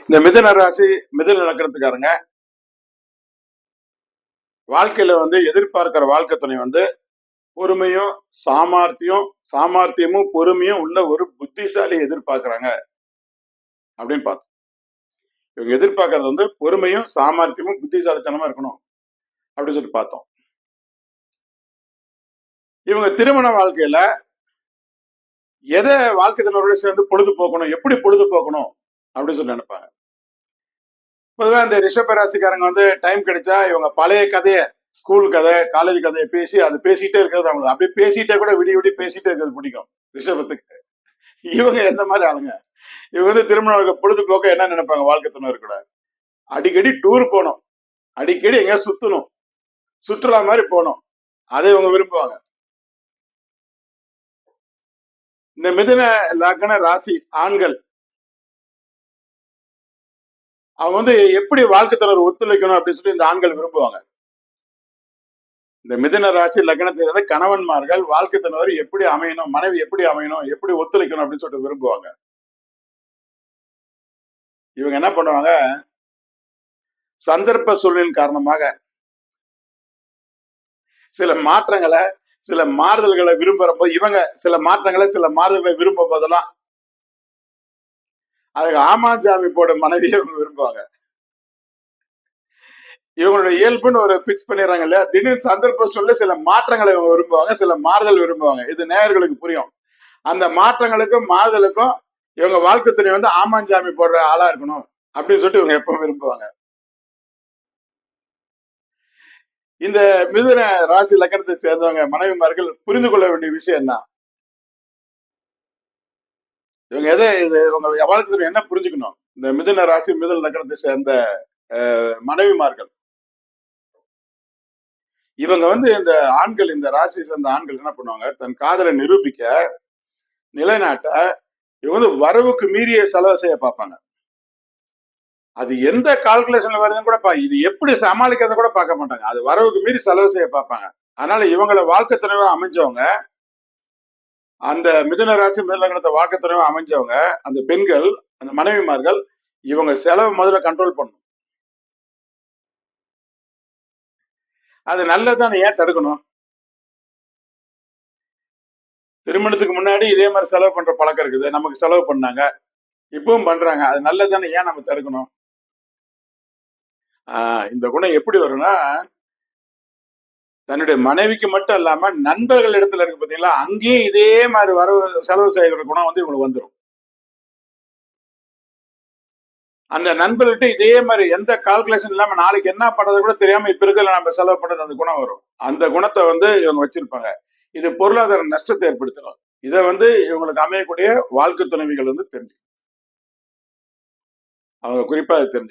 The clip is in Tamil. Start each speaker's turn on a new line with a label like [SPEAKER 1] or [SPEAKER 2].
[SPEAKER 1] இந்த மிதன ராசி மிதன லக்கணத்துக்காரங்க வாழ்க்கையில வந்து எதிர்பார்க்கிற வாழ்க்கை துணை வந்து பொறுமையும் சாமர்த்தியம் சாமர்த்தியமும் பொறுமையும் உள்ள ஒரு புத்திசாலி எதிர்பார்க்கிறாங்க அப்படின்னு பார்த்தோம். இவங்க எதிர்பார்க்கறது வந்து பொறுமையும் சாமர்த்தியமும் புத்திசாலித்தனமா இருக்கணும் அப்படின்னு சொல்லி பார்த்தோம். இவங்க திருமண வாழ்க்கையில எதை வாழ்க்கை துணையோட சேர்ந்து பொழுது போக்கணும் எப்படி பொழுது போக்கணும் அப்படின்னு சொல்லி நினைப்பாங்க. பொதுவாக இந்த ரிஷப ராசிக்காரங்க வந்து டைம் கிடைச்சா இவங்க பழைய கதையை ஸ்கூல் கதை காலேஜ் கதையை பேசி அது பேசிட்டே இருக்கிறது அவங்களுக்கு. அப்படியே பேசிட்டே கூட விடிய விடிய பேசிட்டே இருக்கிறது பிடிக்கும் ரிஷபத்துக்கு. இவங்க எந்த மாதிரி ஆளுங்க? இவங்க வந்து திருமண பொழுதுபோக்க என்ன நினைப்பாங்க வாழ்க்கை துணை கூட? அடிக்கடி டூர் போகணும். அடிக்கடி எங்க சுத்தணும். சுற்றுலா மாதிரி போகணும். அதை இவங்க விரும்புவாங்க. இந்த மிதுன லக்ன ராசி ஆண்கள் அவங்க வந்து எப்படி வாழ்க்கை தொடர் ஒத்துழைக்கணும் அப்படின்னு சொல்லி இந்த ஆண்கள் விரும்புவாங்க. இந்த மிதன ராசி லக்னத்தை கணவன்மார்கள் வாழ்க்கை துணைவர் எப்படி அமையணும் மனைவி எப்படி அமையணும் எப்படி ஒத்துழைக்கணும் அப்படின்னு சொல்லிட்டு விரும்புவாங்க. இவங்க என்ன பண்ணுவாங்க? சந்தர்ப்ப சூழலின் காரணமாக சில மாற்றங்களை சில மாறுதல்களை விரும்புற போது இவங்க சில மாற்றங்களை சில மாறுதல்களை விரும்பும் போதெல்லாம் அதுக்கு ஆமாஞ்சாமி போட மனைவியை இவங்க விரும்புவாங்க. இவங்களுடைய இயல்புன்னு ஒரு பிக்ஸ் பண்ணிடுறாங்க இல்லையா? திடீர்னு சந்தர்ப்ப சொல்ல சில மாற்றங்களை இவங்க விரும்புவாங்க சில மாறுதல் விரும்புவாங்க. இது நேயர்களுக்கு புரியும். அந்த மாற்றங்களுக்கும் மாறுதலுக்கும் இவங்க வாழ்க்கை துணை வந்து ஆமாஞ்சாமி போடுற ஆளா இருக்கணும் அப்படின்னு சொல்லிட்டு இவங்க எப்பவும் விரும்புவாங்க. இந்த மிதுன ராசி லக்கணத்தை சேர்ந்தவங்க மனைவிமார்கள் புரிந்து கொள்ள வேண்டிய விஷயம் என்ன? இவங்க எதை இது இவங்க வாழ்க்கை என்ன புரிஞ்சுக்கணும்? இந்த மிதுன ராசி மிதுன நகரத்தை சேர்ந்த மனைவிமார்கள். இவங்க வந்து இந்த ஆண்கள் இந்த ராசி சேர்ந்த ஆண்கள் என்ன பண்ணுவாங்க? தன் காதலை நிரூபிக்க நிலைநாட்ட இவங்க வந்து வரவுக்கு மீறிய செலவு செய்ய பார்ப்பாங்க. அது எந்த கால்குலேஷன்ல வருதுன்னு கூட பா இது எப்படி சமாளிக்கிறத கூட பார்க்க மாட்டாங்க. அது வரவுக்கு மீறி செலவு செய்ய பார்ப்பாங்க. அதனால இவங்களை வாழ்க்கை துணைவா அமைஞ்சவங்க அந்த மிதுன ராசி மிதுனத்தை வாழ்க்கை அமைஞ்சவங்க அந்த பெண்கள் அந்த மனைவிமார்கள் இவங்க செலவு முதல்ல கண்ட்ரோல் பண்ணும் அது நல்லதானே ஏன் தடுக்கணும்? திருமணத்துக்கு முன்னாடி இதே மாதிரி செலவு பண்ற பழக்கம் இருக்குது. நமக்கு செலவு பண்ணாங்க. இப்பவும் பண்றாங்க. அது நல்லதானே ஏன் நம்ம தடுக்கணும்? ஆஹ் இந்த குணம் எப்படி வரும்னா தன்னுடைய மனைவிக்கு மட்டும் இல்லாம நண்பர்கள் இடத்துல இருக்கு பாத்தீங்களா அங்கேயும் இதே மாதிரி வரவு செலவு செய்கிற குணம் வந்து இவங்களுக்கு வந்துடும் அந்த நண்பர்கள்ட்ட இதே மாதிரி எந்த கால்குலேஷன் இல்லாம நாளைக்கு என்ன பண்றது கூட தெரியாம இப்ப இருக்கிற நம்ம செலவு பண்றது அந்த குணம் வரும். அந்த குணத்தை வந்து இவங்க வச்சிருப்பாங்க. இது பொருளாதார நஷ்டத்தை ஏற்படுத்தணும். இதை வந்து இவங்களுக்கு அமையக்கூடிய வாழ்க்கை துணைவிகள் வந்து தெரிஞ்சு அவங்க குறிப்பா தெரிஞ்சு